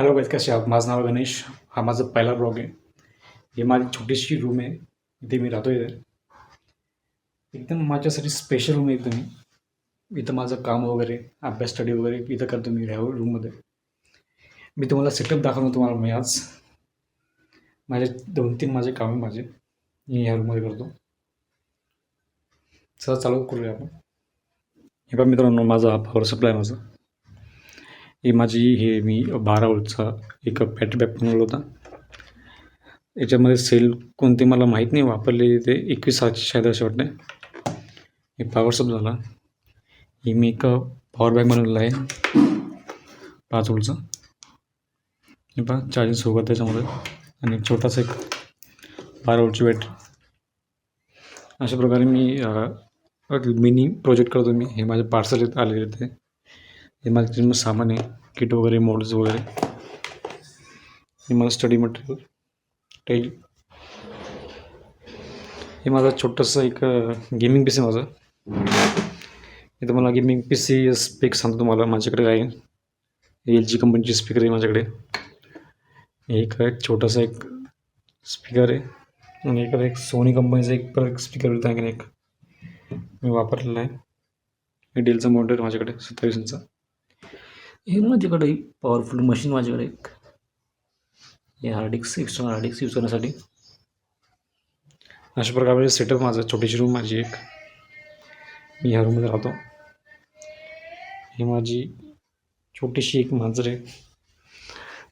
Hello guys कसे आहात माझं नाव गणेश. हा माझा पहिला ब्लॉग आहे. ही माझी छोटीशी रूम आहे. इथे मी राहतो इथे. एकदम माझ्यासाठी स्पेशल रूम आहे एकदम इथं माझं काम वगैरे अभ्यास स्टडी वगैरे इथं करतो मी ह्या रूममध्ये मी तुम्हाला सेटअप दाखवतो तुम्हाला मी आज. माझे दोन तीन माझे काम आहे माझे. मी ह्या रूममध्ये करतो. चला चालू करूया आपण. हे पण मित्रांनो माझा पॉवर सप्लाय माझा. ही माझी हे मी बारा वोल्टचा एक बॅटरी बॅग बनवला होता याच्यामध्ये सेल कोणते मला माहीत नाही वापरले ते एकवीस सातशे शायद असे वाटते हे पॉवरसप झाला ही मी एक पॉवर बँक बनवलेला आहे पाच वोल्टचा हे पहा चार्जिंग सोबत त्याच्यामध्ये आणि एक छोटासा एक बारा वोल्टची बॅटरी अशा प्रकारे मी मिनी प्रोजेक्ट करतो मी हे माझे पार्सल आलेले ते हे माझं जिम सामान आहे किट वगैरे मॉडेल्स वगैरे. हे माझं स्टडी मटेरियल टेल हे माझा छोटंसं एक गेमिंग पी सी माझं. हे तुम्हाला गेमिंग पी सी स्पीक सांगतो तुम्हाला माझ्याकडे आहे. एल जी कंपनीची स्पीकर आहे माझ्याकडे. एक एक छोटासा एक स्पीकर आहे. आणि एक एक सोनी कंपनीचा एक परत स्पीकर होता एक. मी वापरलेला आहे. डेलचा मॉडेल माझ्याकडे सत्तावीस इंचा हे माझ्याकडे पॉवरफुल मशीन माझ्याकडे एक. हे हार्डिक्स डिस्क एक्स्टर्नल यूज करण्यासाठी. अशा प्रकारे सेटअप माझं छोटीशी रूम माझी एक. मी ह्या रूममध्ये राहतो. ही माझी छोटीशी एक मांजर आहे.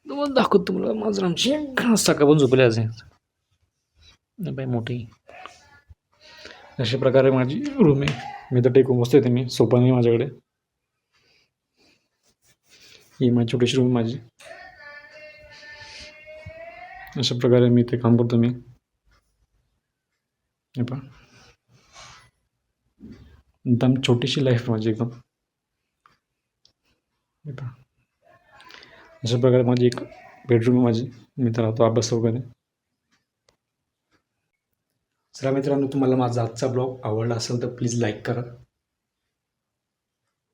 तुम्हाला दाखवतो तुम्हाला मांजर आमची सकाळपासून झोपले आज. बाय बाई मोठी. अशा प्रकारे माझी रूम आहे. मी तर टेकून बसतो इथे मी सोपा नाही माझ्याकडे. ही माझी छोटीशी रूम माझी. अशा प्रकारे मी ते काम करतो मी. हे पहा. एकदम छोटीशी लाईफ माझी एकदम. हे पहा. अशा प्रकारे माझी एक बेडरूम आहे माझी. मी तर राहतो अभ्यास वगैरे. चला मित्रांनो तुम्हाला माझा आजचा ब्लॉग आवडला असेल तर प्लीज लाईक करा.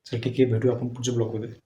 चल ठीक आहे भेटू आपण पुढच्या ब्लॉगमध्ये